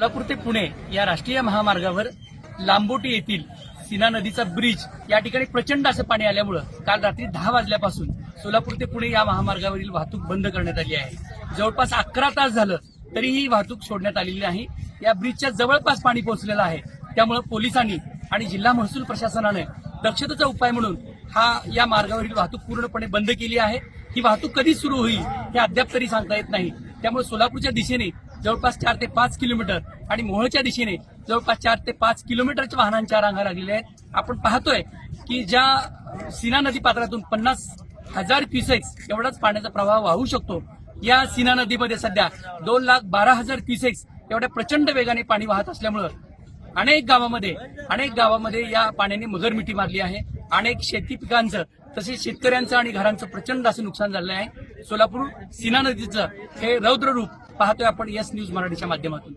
सोलापूर ते पुणे या राष्ट्रीय महामार्गावर लांबोटी येथील सीना नदीचा ब्रिज या ठिकाणी प्रचंड असं पाणी आल्यामुळं काल रात्री दहा वाजल्यापासून सोलापूर ते पुणे या महामार्गावरील वाहतूक बंद करण्यात आली आहे. जवळपास अकरा तास झालं तरीही वाहतूक सोडण्यात आलेली नाही. या ब्रिजच्या जवळपास पाणी पोहोचलेलं आहे. त्यामुळं पोलिसांनी आणि जिल्हा महसूल प्रशासनाने दक्षतेचा उपाय म्हणून हा या मार्गावरील वाहतूक पूर्णपणे बंद केली आहे. ही वाहतूक कधी सुरू होईल हे अद्याप तरी सांगता येत नाही. त्यामुळे सोलापूरच्या दिशेने जवळपास चार ते पाच किलोमीटर आणि मोहळच्या दिशेने जवळपास चार ते पाच किलोमीटरच्या वाहनांच्या रांगा लागलेल्या आहेत. आपण पाहतोय की ज्या सीना नदी पात्रातून पन्नास हजार क्युसेक्स एवढाच पाण्याचा प्रवाह वाहू शकतो या सीना नदीमध्ये सध्या दोन लाख बारा हजार क्युसेक्स एवढ्या प्रचंड वेगाने पाणी वाहत असल्यामुळं अनेक गावामध्ये अनेक गावामध्ये या पाण्याने मगरमिठी मारली आहे. अनेक शेती पिकांचं तसेच शेतकऱ्यांचं आणि घरांचं प्रचंड असं नुकसान झालं आहे. सोलापूर सीना नदीचं हे रौद्र रूप पाहतोय आपण यस न्यूज मराठीच्या माध्यमातून.